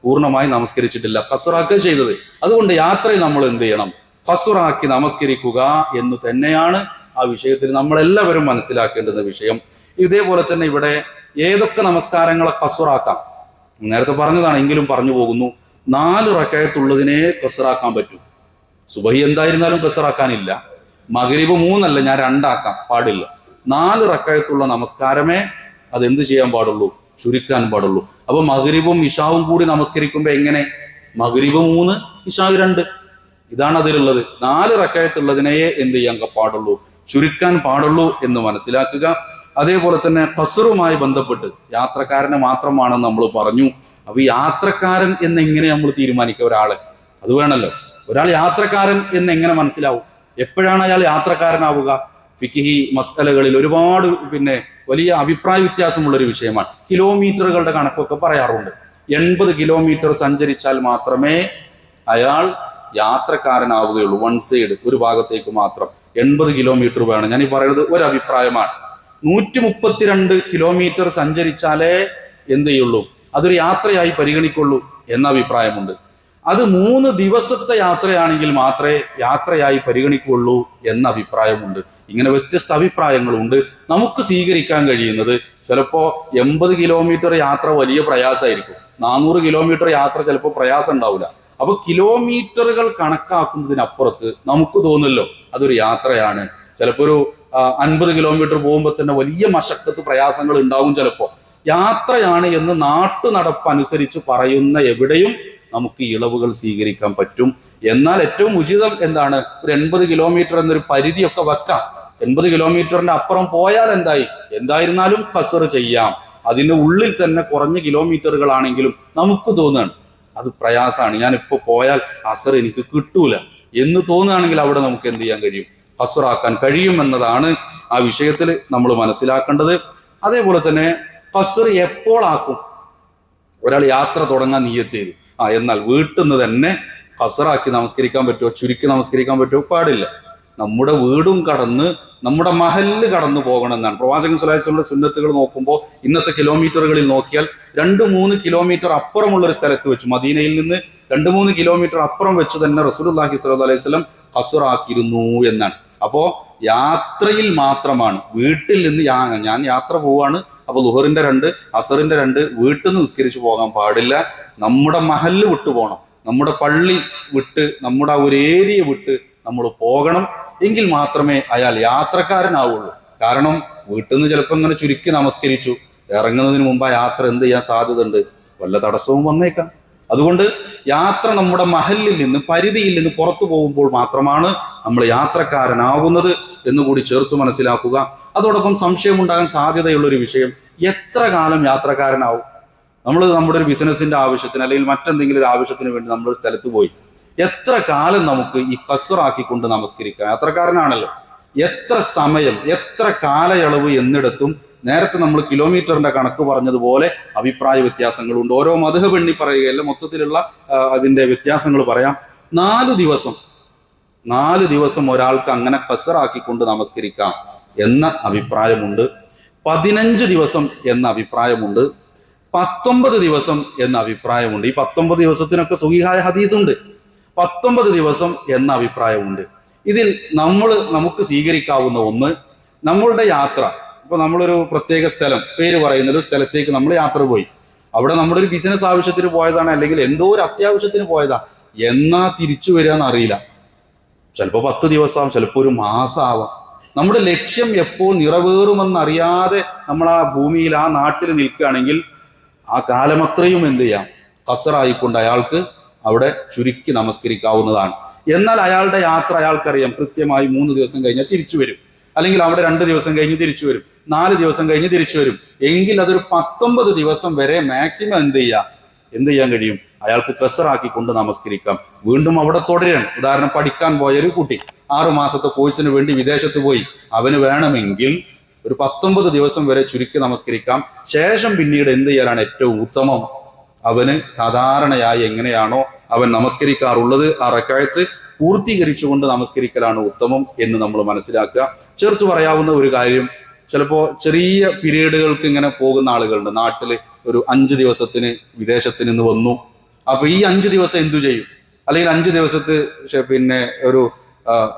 പൂർണമായി നമസ്കരിച്ചിട്ടില്ല. കസുറാക്കുക ചെയ്തത്. അതുകൊണ്ട് യാത്രയിൽ നമ്മൾ എന്ത് ചെയ്യണം? കസുറാക്കി നമസ്കരിക്കുക എന്ന് തന്നെയാണ് ആ വിഷയത്തിൽ നമ്മളെല്ലാവരും മനസ്സിലാക്കേണ്ടുന്ന വിഷയം. ഇതേപോലെ തന്നെ ഇവിടെ ഏതൊക്കെ നമസ്കാരങ്ങളെ കസുറാക്കാം നേരത്തെ പറഞ്ഞതാണ് എങ്കിലും പറഞ്ഞു പോകുന്നു നാല് റക്കയത്തുള്ളതിനെ കസറാക്കാൻ പറ്റൂ. സുബഹി എന്തായിരുന്നാലും കസറാക്കാനില്ല. മകരീബ് മൂന്നല്ല ഞാൻ രണ്ടാക്കാം പാടില്ല. നാല് റക്കയത്തുള്ള നമസ്കാരമേ അത് എന്ത് ചെയ്യാൻ പാടുള്ളൂ? ചുരുക്കാൻ പാടുള്ളൂ. അപ്പൊ മകരീബും ഇഷാവും കൂടി നമസ്കരിക്കുമ്പോ എങ്ങനെ? മകരീബ് മൂന്ന് ഇഷാവ് രണ്ട്. ഇതാണ് അതിലുള്ളത്. നാല് റക്കയത്തുള്ളതിനെ എന്ത് ചെയ്യാൻ പാടുള്ളൂ? ചുരുക്കാൻ പാടുള്ളൂ എന്ന് മനസ്സിലാക്കുക. അതേപോലെ തന്നെ കസറുമായി ബന്ധപ്പെട്ട് യാത്രക്കാരനെ മാത്രമാണ് നമ്മൾ പറഞ്ഞു. അപ്പൊ യാത്രക്കാരൻ എന്ന് എങ്ങനെ നമ്മൾ തീരുമാനിക്കുക ഒരാളെ? അത് വേണമല്ലോ. ഒരാൾ യാത്രക്കാരൻ എന്ന് എങ്ങനെ മനസ്സിലാവും? എപ്പോഴാണ് അയാൾ യാത്രക്കാരനാവുക? ഫിക്കിഹി മസ്കലകളിൽ ഒരുപാട് പിന്നെ വലിയ അഭിപ്രായ വ്യത്യാസമുള്ള ഒരു വിഷയമാണ്. കിലോമീറ്ററുകളുടെ കണക്കൊക്കെ പറയാറുണ്ട്. എൺപത് കിലോമീറ്റർ സഞ്ചരിച്ചാൽ മാത്രമേ അയാൾ യാത്രക്കാരനാവുകയുള്ളൂ. വൺ സൈഡ് ഒരു ഭാഗത്തേക്ക് മാത്രം. എൺപത് കിലോമീറ്റർ വേണം. ഞാൻ ഈ പറയുന്നത് ഒരു അഭിപ്രായമാണ് നൂറ്റി മുപ്പത്തിരണ്ട് കിലോമീറ്റർ സഞ്ചരിച്ചാലേ എന്ത് ചെയ്യുള്ളൂ? അതൊരു യാത്രയായി പരിഗണിക്കുള്ളൂ എന്ന അഭിപ്രായമുണ്ട്. അത് മൂന്ന് ദിവസത്തെ യാത്രയാണെങ്കിൽ മാത്രമേ യാത്രയായി പരിഗണിക്കുള്ളൂ എന്ന അഭിപ്രായമുണ്ട്. ഇങ്ങനെ വ്യത്യസ്ത അഭിപ്രായങ്ങളുണ്ട്. നമുക്ക് സ്വീകരിക്കാൻ കഴിയുന്നത് ചിലപ്പോ എൺപത് കിലോമീറ്റർ യാത്ര വലിയ പ്രയാസമായിരിക്കും. നാനൂറ് കിലോമീറ്റർ യാത്ര ചിലപ്പോൾ പ്രയാസം ഉണ്ടാവില്ല. അപ്പൊ കിലോമീറ്ററുകൾ കണക്കാക്കുന്നതിനപ്പുറത്ത് നമുക്ക് തോന്നുമല്ലോ അതൊരു യാത്രയാണ്. ചിലപ്പോൾ ഒരു അൻപത് കിലോമീറ്റർ പോകുമ്പോൾ തന്നെ വലിയ മശക്തത്ത് പ്രയാസങ്ങൾ ഉണ്ടാവും ചിലപ്പോൾ യാത്രയാണ് എന്ന് നാട്ടു നടപ്പ് അനുസരിച്ച് പറയുന്ന എവിടെയും നമുക്ക് ഇളവുകൾ സ്വീകരിക്കാൻ പറ്റും. എന്നാൽ ഏറ്റവും ഉചിതം എന്താണ്? ഒരു എൺപത് കിലോമീറ്റർ എന്നൊരു പരിധിയൊക്കെ വെക്കാം. എൺപത് കിലോമീറ്ററിന്റെ അപ്പുറം പോയാൽ എന്തായി? എന്തായിരുന്നാലും കസർ ചെയ്യാം. അതിന്റെ ഉള്ളിൽ തന്നെ കുറഞ്ഞ കിലോമീറ്ററുകളാണെങ്കിലും നമുക്ക് തോന്നുകയാണ് അത് പ്രയാസമാണ്. ഞാനിപ്പോ പോയാൽ അസർ എനിക്ക് കിട്ടൂല. എന്ന് തോന്നുകയാണെങ്കിൽ അവിടെ നമുക്ക് എന്ത് ചെയ്യാൻ കഴിയും? ഹസുറാക്കാൻ കഴിയും എന്നതാണ് ആ വിഷയത്തിൽ നമ്മൾ മനസ്സിലാക്കേണ്ടത്. അതേപോലെ തന്നെ ഹസർ എപ്പോൾ ആക്കും? ഒരാൾ യാത്ര തുടങ്ങാൻ നീയത്ത് ചെയ്തു. ആ എന്നാൽ വീട്ടിൽ നിന്ന് തന്നെ ഹസറാക്കി നമസ്കരിക്കാൻ പറ്റുമോ? ചുരുക്കി നമസ്കരിക്കാൻ പറ്റുമോ? പാടില്ല. നമ്മുടെ വീടും കടന്ന് നമ്മുടെ മഹല്ല് കടന്നു പോകണമെന്നാണ്. പ്രവാചകൻ സുലാഹിസ്ലമിയുടെ സുന്നത്തുകൾ നോക്കുമ്പോൾ ഇന്നത്തെ കിലോമീറ്ററുകളിൽ നോക്കിയാൽ രണ്ട് മൂന്ന് കിലോമീറ്റർ അപ്പുറമുള്ള ഒരു സ്ഥലത്ത് വെച്ച് മദീനയിൽ നിന്ന് രണ്ട് മൂന്ന് കിലോമീറ്റർ അപ്പുറം വെച്ച് തന്നെ റസൂലുല്ലാഹി സ്വല്ലു അലൈഹി സ്വലം ഹസുറാക്കിയിരുന്നു എന്നാണ്. അപ്പോൾ യാത്രയിൽ മാത്രമാണ്. വീട്ടിൽ നിന്ന് ഞാൻ യാത്ര പോവാണ്. അപ്പോൾ ലുഹറിന്റെ രണ്ട് അസറിന്റെ രണ്ട് വീട്ടിൽ നിന്ന് നിസ്കരിച്ചു പോകാൻ പാടില്ല. നമ്മുടെ മഹല്ല് വിട്ടു പോകണം നമ്മുടെ പള്ളി വിട്ട് നമ്മുടെ ഒരു ഏരിയ വിട്ട് നമ്മൾ പോകണം എങ്കിൽ മാത്രമേ അയാൾ യാത്രക്കാരനാവുള്ളൂ. കാരണം വീട്ടിൽ നിന്ന് ചിലപ്പോൾ ഇങ്ങനെ ചുരുക്കി നമസ്കരിച്ചു. ഇറങ്ങുന്നതിന് മുമ്പ് ആ യാത്ര എന്ത് ചെയ്യാൻ സാധ്യതയുണ്ട്? വല്ല തടസ്സവും വന്നേക്കാം. അതുകൊണ്ട് യാത്ര നമ്മുടെ മഹലിൽ നിന്ന് പരിധിയിൽ നിന്ന് പുറത്തു പോകുമ്പോൾ മാത്രമാണ് നമ്മൾ യാത്രക്കാരനാകുന്നത് എന്നുകൂടി ചേർത്ത് മനസ്സിലാക്കുക. അതോടൊപ്പം സംശയമുണ്ടാകാൻ സാധ്യതയുള്ള ഒരു വിഷയം എത്ര കാലം യാത്രക്കാരനാവും? നമ്മൾ നമ്മുടെ ഒരു ബിസിനസിന്റെ ആവശ്യത്തിന് അല്ലെങ്കിൽ മറ്റെന്തെങ്കിലും ഒരു ആവശ്യത്തിന് വേണ്ടി നമ്മളൊരു സ്ഥലത്ത് പോയി. എത്ര കാലം നമുക്ക് ഈ കസറാക്കിക്കൊണ്ട് നമസ്കരിക്കാം? യാത്രക്കാരനാണല്ലോ. എത്ര സമയം എത്ര കാലയളവ് എന്നിടത്തും നേരത്തെ നമ്മൾ കിലോമീറ്ററിന്റെ കണക്ക് പറഞ്ഞതുപോലെ അഭിപ്രായ വ്യത്യാസങ്ങളുണ്ട്. ഓരോ മധുഹ പെണ്ണി പറയുകയല്ല മൊത്തത്തിലുള്ള അതിന്റെ വ്യത്യാസങ്ങൾ പറയാം. നാല് ദിവസം നാല് ദിവസം ഒരാൾക്ക് അങ്ങനെ കസറാക്കിക്കൊണ്ട് നമസ്കരിക്കാം എന്ന അഭിപ്രായമുണ്ട്. പതിനഞ്ച് ദിവസം എന്ന അഭിപ്രായമുണ്ട്. പത്തൊമ്പത് ദിവസം എന്ന അഭിപ്രായമുണ്ട്. ഈ പത്തൊമ്പത് ദിവസത്തിനൊക്കെ സുഖിഹായ ഹദീതുണ്ട് പത്തൊമ്പത് ദിവസം എന്ന അഭിപ്രായമുണ്ട്. ഇതിൽ നമ്മൾ നമുക്ക് സ്വീകരിക്കാവുന്ന ഒന്ന് നമ്മളുടെ യാത്ര. ഇപ്പൊ നമ്മളൊരു പ്രത്യേക സ്ഥലം പേര് പറയുന്ന ഒരു സ്ഥലത്തേക്ക് നമ്മൾ യാത്ര പോയി. അവിടെ നമ്മുടെ ഒരു ബിസിനസ് ആവശ്യത്തിന് പോയതാണ് അല്ലെങ്കിൽ എന്തോ ഒരു അത്യാവശ്യത്തിന് പോയതാ എന്നാ തിരിച്ചു വരിക എന്നറിയില്ല ചിലപ്പോൾ പത്ത് ദിവസമാവും ചിലപ്പോൾ ഒരു മാസമാവാം നമ്മുടെ ലക്ഷ്യം എപ്പോൾ നിറവേറുമെന്നറിയാതെ നമ്മൾ ആ ഭൂമിയിൽ ആ നാട്ടിൽ നിൽക്കുകയാണെങ്കിൽ ആ കാലമത്രയും എന്ത് ചെയ്യാം? കസറായിക്കൊണ്ട് അയാൾക്ക് അവിടെ ചുരുക്കി നമസ്കരിക്കാവുന്നതാണ്. എന്നാൽ അയാളുടെ യാത്ര അയാൾക്കറിയാം. കൃത്യമായി മൂന്ന് ദിവസം കഴിഞ്ഞാൽ തിരിച്ചു വരും. അല്ലെങ്കിൽ അവിടെ രണ്ട് ദിവസം കഴിഞ്ഞ് തിരിച്ചു വരും. നാല് ദിവസം കഴിഞ്ഞ് തിരിച്ചു വരും. എങ്കിൽ അതൊരു പത്തൊമ്പത് ദിവസം വരെ മാക്സിമം എന്ത് ചെയ്യാം? എന്ത് ചെയ്യാൻ കഴിയും? അയാൾക്ക് കസറാക്കി കൊണ്ട് നമസ്കരിക്കാം. വീണ്ടും അവിടെ തുടരാൻ ഉദാഹരണം പഠിക്കാൻ പോയ ഒരു കുട്ടി. ആറു മാസത്തെ കോഴ്സിന് വേണ്ടി വിദേശത്ത് പോയി. അവന് വേണമെങ്കിൽ ഒരു പത്തൊമ്പത് ദിവസം വരെ ചുരുക്കി നമസ്കരിക്കാം. ശേഷം പിന്നീട് എന്ത് ചെയ്യാനാണ് ഏറ്റവും ഉത്തമം? അവന് സാധാരണയായി എങ്ങനെയാണോ അവൻ നമസ്കരിക്കാറുള്ളത് ആ റക്കായത്ത് പൂർത്തീകരിച്ചുകൊണ്ട് നമസ്കരിക്കലാണ് ഉത്തമം എന്ന് നമ്മൾ മനസ്സിലാക്കുക. ചേർത്ത് പറയാവുന്ന ഒരു കാര്യം ചിലപ്പോൾ ചെറിയ പീരീഡുകൾക്ക് ഇങ്ങനെ പോകുന്ന ആളുകളുണ്ട്. നാട്ടിൽ ഒരു അഞ്ച് ദിവസത്തിന് വിദേശത്ത് നിന്ന് വന്നു. അപ്പൊ ഈ അഞ്ച് ദിവസം എന്തു ചെയ്യും? അല്ലെങ്കിൽ അഞ്ച് ദിവസത്ത് പിന്നെ ഒരു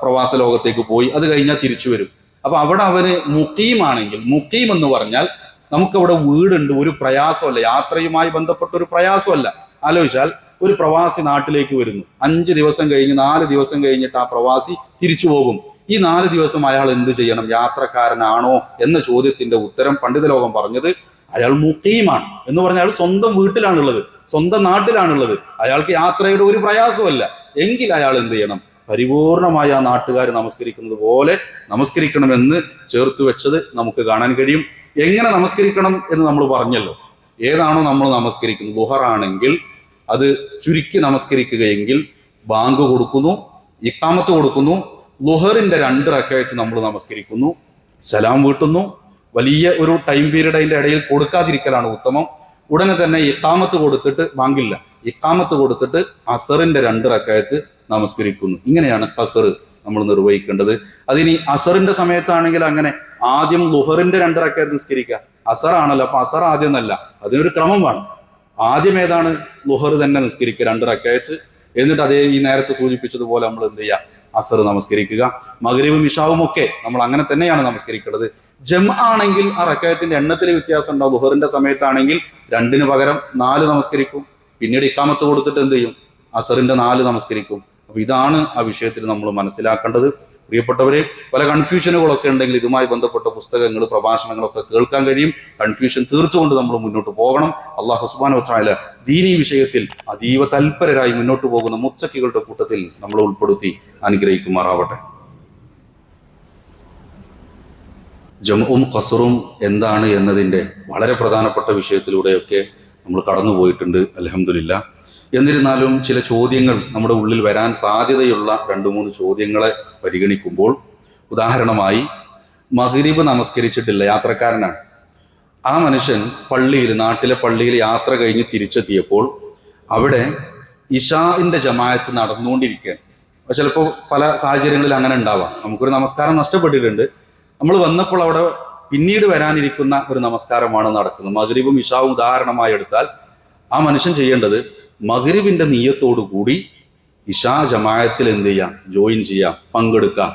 പ്രവാസ ലോകത്തേക്ക് പോയി. അത് കഴിഞ്ഞാൽ തിരിച്ചു വരും. അപ്പൊ അവിടെ അവന് മുക്കീമാണെങ്കിൽ മുക്കീം എന്ന് പറഞ്ഞാൽ നമുക്കവിടെ വീടുണ്ട് ഒരു പ്രയാസമല്ല. യാത്രയുമായി ബന്ധപ്പെട്ട ഒരു പ്രയാസമല്ല. ആലോചിച്ചാൽ ഒരു പ്രവാസി നാട്ടിലേക്ക് വരുന്നു. അഞ്ച് ദിവസം കഴിഞ്ഞ് നാല് ദിവസം കഴിഞ്ഞിട്ട് ആ പ്രവാസി തിരിച്ചു പോകും. ഈ നാല് ദിവസം അയാൾ എന്ത് ചെയ്യണം? യാത്രക്കാരനാണോ എന്ന ചോദ്യത്തിന്റെ ഉത്തരം പണ്ഡിത ലോകം പറഞ്ഞത് അയാൾ മുക്കീമാണ് എന്ന് പറഞ്ഞാൽ സ്വന്തം വീട്ടിലാണുള്ളത് സ്വന്തം നാട്ടിലാണുള്ളത്. അയാൾക്ക് യാത്രയുടെ ഒരു പ്രയാസമല്ല. എങ്കിൽ അയാൾ എന്ത് ചെയ്യണം? പരിപൂർണമായ ആ നാട്ടുകാർ നമസ്കരിക്കുന്നത് പോലെ നമസ്കരിക്കണമെന്ന് ചേർത്ത് വെച്ചത് നമുക്ക് കാണാൻ കഴിയും. എങ്ങനെ നമസ്കരിക്കണം എന്ന് നമ്മൾ പറഞ്ഞല്ലോ. ഏതാണോ നമ്മൾ നമസ്കരിക്കുന്നത്. ലുഹറാണെങ്കിൽ അത് ചുരുക്കി നമസ്കരിക്കുകയെങ്കിൽ ബാങ്ക് കൊടുക്കുന്നു ഇക്കാമത്ത് കൊടുക്കുന്നു ലുഹറിന്റെ രണ്ട് റക്കയച്ച് നമ്മൾ നമസ്കരിക്കുന്നു സലാം വീട്ടുന്നു. വലിയ ഒരു ടൈം പീരീഡ് അതിന്റെ ഇടയിൽ കൊടുക്കാതിരിക്കലാണ് ഉത്തമം. ഉടനെ തന്നെ ഇക്കാമത്ത് കൊടുത്തിട്ട് ബാങ്കില്ല. ഇക്കാമത്ത് കൊടുത്തിട്ട് അസറിന്റെ രണ്ട് റക്കയച്ച് നമസ്കരിക്കുന്നു. ഇങ്ങനെയാണ് കസർ നമ്മൾ നിർവഹിക്കേണ്ടത്. അതിനി അസറിന്റെ സമയത്താണെങ്കിൽ അങ്ങനെ ആദ്യം ലുഹറിന്റെ രണ്ട് റക്കയത്ത് നിസ്കരിക്കുക ആണല്ലോ അപ്പൊ അസർ ആദ്യം എന്നല്ല അതിനൊരു ക്രമം വേണം. ആദ്യം ഏതാണ്? ലുഹർ തന്നെ നിസ്കരിക്കുക രണ്ട് റക്കയത്ത് എന്നിട്ട് അതേ ഈ നേരത്തെ സൂചിപ്പിച്ചതുപോലെ നമ്മൾ എന്ത് ചെയ്യുക? അസർ നമസ്കരിക്കുക. മകരീവും ഇഷാവും ഒക്കെ നമ്മൾ അങ്ങനെ തന്നെയാണ് നമസ്കരിക്കേണ്ടത്. ജം ആണെങ്കിൽ ആ റക്കയത്തിന്റെ എണ്ണത്തിൽ വ്യത്യാസം ഉണ്ടാവും. ലുഹറിന്റെ സമയത്താണെങ്കിൽ രണ്ടിന് പകരം നാല് നമസ്കരിക്കും. പിന്നീട് ഇക്കാമത്ത് കൊടുത്തിട്ട് എന്ത് ചെയ്യും? അസറിന്റെ നാല് നമസ്കരിക്കും. അപ്പൊ ഇതാണ് ആ വിഷയത്തിൽ നമ്മൾ മനസ്സിലാക്കേണ്ടത്. പ്രിയപ്പെട്ടവരെ പല കൺഫ്യൂഷനുകളൊക്കെ ഉണ്ടെങ്കിൽ ഇതുമായി ബന്ധപ്പെട്ട പുസ്തകങ്ങൾ പ്രഭാഷണങ്ങളൊക്കെ കേൾക്കാൻ കഴിയും. കൺഫ്യൂഷൻ തീർച്ചുകൊണ്ട് നമ്മൾ മുന്നോട്ട് പോകണം. അള്ളാഹു ഹുസ്ബാൻ വച്ചാൽ ദീനി വിഷയത്തിൽ അതീവ തൽപരരായി മുന്നോട്ട് പോകുന്ന മുച്ചക്കികളുടെ കൂട്ടത്തിൽ നമ്മൾ ഉൾപ്പെടുത്തി അനുഗ്രഹിക്കുമാറാവട്ടെ. ജംഉം ഖസറും എന്താണ് എന്നതിന്റെ വളരെ പ്രധാനപ്പെട്ട വിഷയത്തിലൂടെയൊക്കെ നമ്മൾ കടന്നു പോയിട്ടുണ്ട് അലഹമില്ല എന്നിരുന്നാലും ചില ചോദ്യങ്ങൾ നമ്മുടെ ഉള്ളിൽ വരാൻ സാധ്യതയുള്ള രണ്ട് മൂന്ന് ചോദ്യങ്ങളെ പരിഗണിക്കുമ്പോൾ ഉദാഹരണമായി മഹരീബ് നമസ്കരിച്ചിട്ടില്ല യാത്രക്കാരനാണ്. ആ മനുഷ്യൻ പള്ളിയിൽ നാട്ടിലെ പള്ളിയിൽ യാത്ര കഴിഞ്ഞ് തിരിച്ചെത്തിയപ്പോൾ അവിടെ ഇഷാഇന്റെ ജമായത്ത് നടന്നുകൊണ്ടിരിക്കുകയാണ്. ചിലപ്പോൾ പല സാഹചര്യങ്ങളിൽ അങ്ങനെ ഉണ്ടാവാം. നമുക്കൊരു നമസ്കാരം നഷ്ടപ്പെട്ടിട്ടുണ്ട്. നമ്മൾ വന്നപ്പോൾ അവിടെ പിന്നീട് വരാനിരിക്കുന്ന ഒരു നമസ്കാരമാണ് നടക്കുന്നത്. മഗ്രിബും ഇഷാവും ഉദാഹരണമായി എടുത്താൽ ആ മനുഷ്യൻ ചെയ്യേണ്ടത് നീയത്തോടു കൂടി ഇഷാ ജമായത്തിൽ എന്ത് ചെയ്യാം? ജോയിൻ ചെയ്യാം പങ്കെടുക്കാം.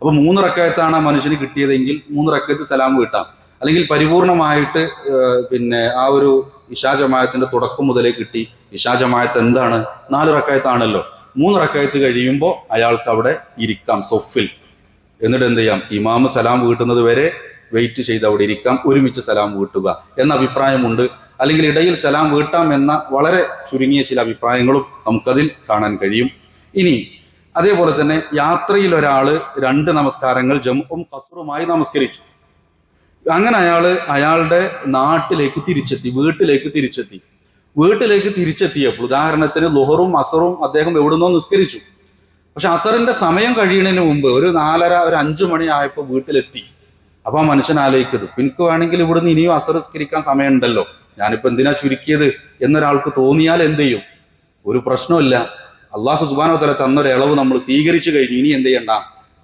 അപ്പൊ മൂന്ന് റക്കയത്താണ് ആ മനുഷ്യന് കിട്ടിയതെങ്കിൽ മൂന്ന് റക്കയത്ത് സലാം കിട്ടാം അല്ലെങ്കിൽ പരിപൂർണമായിട്ട് പിന്നെ ആ ഒരു ഇഷാ ജമായത്തിന്റെ തുടക്കം മുതലേ കിട്ടി. ഇഷാ ജമായത്ത് എന്താണ്? നാല് റക്കയത്താണല്ലോ. മൂന്ന് റക്കയത്ത് കഴിയുമ്പോൾ അയാൾക്ക് അവിടെ ഇരിക്കാം സൊഫിൽ. എന്നിട്ട് എന്ത് ചെയ്യാം? ഇമാമ് സലാം വീട്ടുന്നത് വരെ വെയിറ്റ് ചെയ്ത് അവിടെ ഇരിക്കാം. ഒരുമിച്ച് സലാം വീട്ടുക എന്ന അഭിപ്രായമുണ്ട്. അല്ലെങ്കിൽ ഇടയിൽ സലാം വീട്ടാം എന്ന വളരെ ചുരുങ്ങിയ ചില അഭിപ്രായങ്ങളും നമുക്കതിൽ കാണാൻ കഴിയും. ഇനി അതേപോലെ തന്നെ യാത്രയിൽ ഒരാൾ രണ്ട് നമസ്കാരങ്ങൾ ജമ്മും കസറുമായി നമസ്കരിച്ചു. അങ്ങനെ അയാൾ അയാളുടെ നാട്ടിലേക്ക് തിരിച്ചെത്തി വീട്ടിലേക്ക് തിരിച്ചെത്തി. വീട്ടിലേക്ക് തിരിച്ചെത്തിയപ്പോൾ ഉദാഹരണത്തിന് ലുഹറും അസറും അദ്ദേഹം എവിടുന്നോ നിസ്കരിച്ചു. പക്ഷെ അസറിന്റെ സമയം കഴിയുന്നതിന് മുമ്പ് ഒരു നാലര ഒരു അഞ്ചു മണി ആയപ്പോൾ വീട്ടിലെത്തി. അപ്പൊ ആ മനുഷ്യൻ ആലോചിക്കത് എനിക്ക് വേണമെങ്കിൽ ഇവിടുന്ന് ഇനിയും അസർ നിസ്കരിക്കാൻ സമയമുണ്ടല്ലോ. ഞാനിപ്പോ എന്തിനാ ചുരുക്കിയത് എന്നൊരാൾക്ക് തോന്നിയാൽ എന്ത് ചെയ്യും? ഒരു പ്രശ്നമില്ല അള്ളാഹു സുബാനോ തല തന്നൊരു ഇളവ് നമ്മൾ സ്വീകരിച്ചു കഴിഞ്ഞു. ഇനി എന്ത് ചെയ്യണ്ട?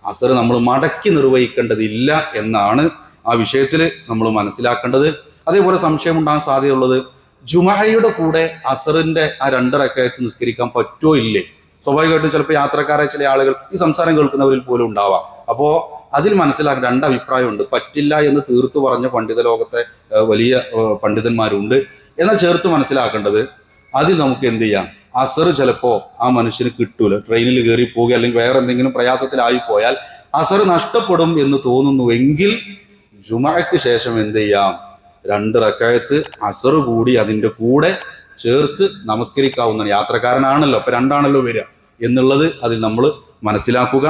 അസർ നമ്മൾ മടക്കി നിർവഹിക്കേണ്ടതില്ല എന്നാണ് ആ വിഷയത്തിൽ നമ്മൾ മനസ്സിലാക്കേണ്ടത്. അതേപോലെ സംശയം ഉണ്ടാകാൻ സാധ്യതയുള്ളത് ജുമഹയുടെ കൂടെ അസറിന്റെ ആ രണ്ടരക്കയത്ത് നിസ്കരിക്കാൻ പറ്റുമോ ഇല്ലേ? സ്വാഭാവികമായിട്ടും ചിലപ്പോൾ യാത്രക്കാരെ ചില ആളുകൾ ഈ സംസാരം കേൾക്കുന്നവരിൽ പോലും ഉണ്ടാവാം. അപ്പോ അതിൽ മനസ്സിലാക്കി രണ്ട് അഭിപ്രായമുണ്ട്. പറ്റില്ല എന്ന് തീർത്തു പറഞ്ഞ പണ്ഡിത ലോകത്തെ വലിയ പണ്ഡിതന്മാരുണ്ട്. എന്നാൽ ചേർത്ത് മനസ്സിലാക്കേണ്ടത് അതിൽ നമുക്ക് എന്ത് ചെയ്യാം? അസർ ചിലപ്പോ ആ മനുഷ്യന് കിട്ടൂല. ട്രെയിനിൽ കയറി പോകുക അല്ലെങ്കിൽ വേറെ എന്തെങ്കിലും പ്രയാസത്തിലായി പോയാൽ അസർ നഷ്ടപ്പെടും എന്ന് തോന്നുന്നുവെങ്കിൽ ജുമയ്ക്ക് ശേഷം എന്ത് ചെയ്യാം? രണ്ട് റക്കായത്ത് അസർ കൂടി അതിന്റെ കൂടെ ചേർത്ത് നമസ്കരിക്കാവുന്നതാണ്. യാത്രക്കാരനാണല്ലോ. അപ്പൊ രണ്ടാണല്ലോ വരിക. എന്നുള്ളത് അതിൽ നമ്മൾ മനസ്സിലാക്കുക.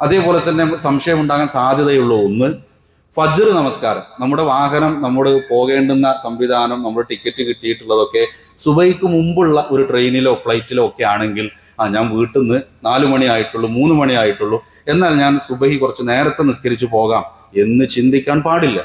അതേപോലെ തന്നെ സംശയം ഉണ്ടാകാൻ സാധ്യതയുള്ള ഒന്ന് ഫജർ നമസ്കാരം. നമ്മുടെ വാഹനം നമ്മുടെ പോകേണ്ടുന്ന സംവിധാനം നമ്മുടെ ടിക്കറ്റ് കിട്ടിയിട്ടുള്ളതൊക്കെ സുബൈക്ക് മുമ്പുള്ള ഒരു ട്രെയിനിലോ ഫ്ലൈറ്റിലോ ഒക്കെ ആണെങ്കിൽ ആ ഞാൻ വീട്ടിൽ നിന്ന് നാലു മണിയായിട്ടുള്ളൂ മൂന്ന് മണിയായിട്ടുള്ളൂ എന്നാൽ ഞാൻ സുബൈ കുറച്ച് നേരത്തെ നിസ്കരിച്ചു പോകാം എന്ന് ചിന്തിക്കാൻ പാടില്ല.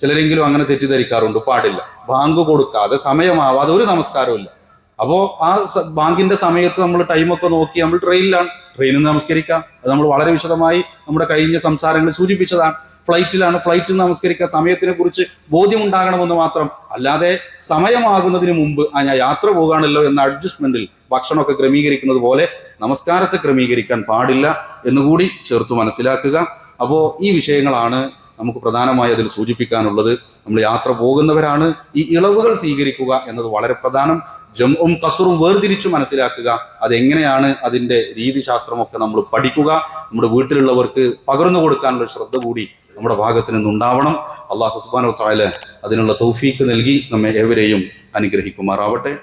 ചിലരെങ്കിലും അങ്ങനെ തെറ്റിദ്ധരിക്കാറുണ്ട് പാടില്ല. ബാങ്ക് കൊടുക്കാതെ സമയമാവാതെ ഒരു നമസ്കാരമില്ല അപ്പോൾ ആ ബാങ്കിന്റെ സമയത്ത് നമ്മൾ ടൈമൊക്കെ നോക്കി നമ്മൾ ട്രെയിനിലാണ് ട്രെയിനിൽ നമസ്കരിക്കാം. അത് നമ്മൾ വളരെ വിശദമായി നമ്മുടെ കഴിഞ്ഞ സംസാരങ്ങൾ സൂചിപ്പിച്ചതാണ്. ഫ്ലൈറ്റിലാണ് ഫ്ലൈറ്റിൽ നമസ്കരിക്കുക സമയത്തിനെ കുറിച്ച് ബോധ്യമുണ്ടാകണമെന്ന് മാത്രം. അല്ലാതെ സമയമാകുന്നതിന് മുമ്പ് ആ ഞാൻ യാത്ര പോകാണല്ലോ എന്ന അഡ്ജസ്റ്റ്മെന്റിൽ ഭക്ഷണമൊക്കെ ക്രമീകരിക്കുന്നത് പോലെ നമസ്കാരത്തെ ക്രമീകരിക്കാൻ പാടില്ല എന്നുകൂടി ചേർത്ത് മനസ്സിലാക്കുക. അപ്പോൾ ഈ വിഷയങ്ങളാണ് നമുക്ക് പ്രധാനമായി അതിൽ സൂചിപ്പിക്കാനുള്ളത് നമ്മൾ യാത്ര പോകുന്നവരാണ്. ഈ ഇളവുകൾ സ്വീകരിക്കുക എന്നത് വളരെ പ്രധാനം. ജംഉം കസറും വേർതിരിച്ച് മനസ്സിലാക്കുക. അതെങ്ങനെയാണ് അതിന്റെ രീതിശാസ്ത്രമൊക്കെ നമ്മൾ പഠിക്കുക. നമ്മുടെ വീട്ടിലുള്ളവർക്ക് പകർന്നു കൊടുക്കാനുള്ള ശ്രദ്ധ കൂടി നമ്മുടെ ഭാഗത്ത് നിന്നുണ്ടാവണം. അള്ളാഹു സുബാനോ അതിനുള്ള തൗഫീക്ക് നൽകി നമ്മെ ഏവരെയും അനുഗ്രഹിക്കുമാറാവട്ടെ.